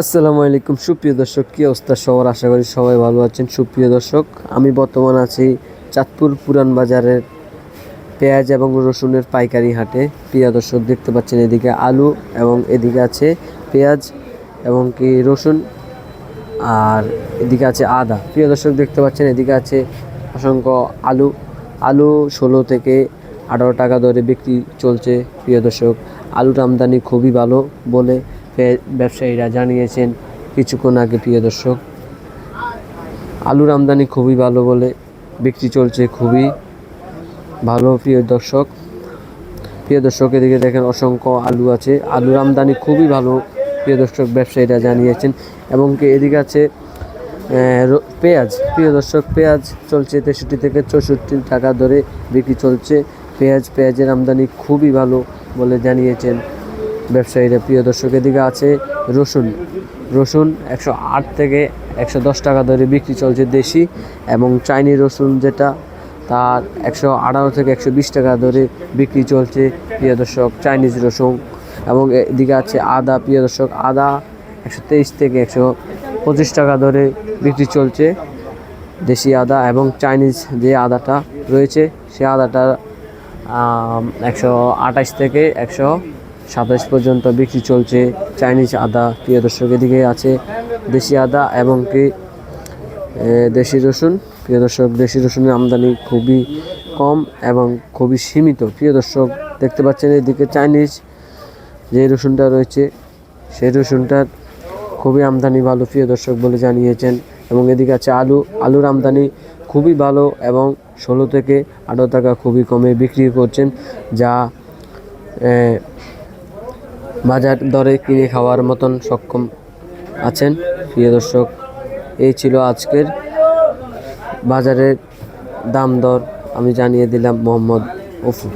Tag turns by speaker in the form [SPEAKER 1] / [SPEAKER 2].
[SPEAKER 1] আসসালামু আলাইকুম। সুপ্রিয় দর্শক, কী অবস্থা সবার? আশা করি সবাই ভালো আছেন। সুপ্রিয় দর্শক, আমি বর্তমান আছি চাঁদপুর পুরান বাজারের পেঁয়াজ এবং রসুনের পাইকারি হাটে। প্রিয় দর্শক, দেখতে পাচ্ছেন এদিকে আলু এবং এদিকে আছে পেঁয়াজ এবং কি রসুন আর এদিকে আছে আদা। প্রিয় দর্শক, দেখতে পাচ্ছেন এদিকে আছে অসংখ্য আলু। আলু ষোলো থেকে আঠারো টাকা দরে বিক্রি চলছে। প্রিয় দর্শক, আলুর আমদানি খুবই ভালো বলে ব্যবসায়ীরা জানিয়েছেন, কিছুক্ষণ আগে, প্রিয় দর্শক, আলুর আমদানি খুবই ভালো বলে বিক্রি চলছে খুবই ভালো, প্রিয় দর্শক। প্রিয় দর্শক, এদিকে দেখেন অসংখ্য আলু আছে। আলুর আমদানি খুবই ভালো, প্রিয় দর্শক, ব্যবসায়ীরা জানিয়েছেন। এবং কি এদিকে আছে পেঁয়াজ। প্রিয় দর্শক, পেঁয়াজ চলছে তেষট্টি থেকে চৌষট্টি টাকা ধরে বিক্রি চলছে। পেঁয়াজ, পেঁয়াজের আমদানি খুবই ভালো বলে জানিয়েছেন ব্যবসায়ীরা, প্রিয় দর্শক, এদিকে আছে রসুন। রসুন একশো আট থেকে একশো দশ টাকা ধরে বিক্রি চলছে দেশি এবং চাইনি রসুন যেটা, তার একশো আঠারো থেকে একশো বিশ টাকা ধরে বিক্রি চলছে, প্রিয় দর্শক, চাইনিজ রসুন। এবং এদিকে আছে আদা, প্রিয় দর্শক, আদা একশো তেইশ থেকে একশো পঁচিশ টাকা ধরে বিক্রি চলছে দেশি আদা এবং চাইনিজ যে আদাটা রয়েছে, সে আদাটা একশো আঠাশ থেকে একশো সাতাশ পর্যন্ত বিক্রি চলছে। চাইনিজ আদা, প্রিয় দর্শক, এদিকে আছে দেশি আদা এবং কি দেশি রসুন। প্রিয় দর্শক, দেশি রসুনের আমদানি খুবই কম এবং খুবই সীমিত। প্রিয় দর্শক, দেখতে পাচ্ছেন এদিকে চাইনিজ যে রসুনটা রয়েছে, সেই রসুনটার খুবই আমদানি ভালো, প্রিয় দর্শক, বলে জানিয়েছেন। এবং এদিকে আছে আলু। আলুর আমদানি খুবই ভালো এবং ষোলো থেকে আঠারো টাকা খুবই কমে বিক্রি করছেন, যা বাজার দরে কিনে খাওয়ার মতন সক্ষম আছেন। প্রিয় দর্শক, এই ছিল আজকের বাজারের দাম দর। আমি জানিয়ে দিলাম মোহাম্মদ অফু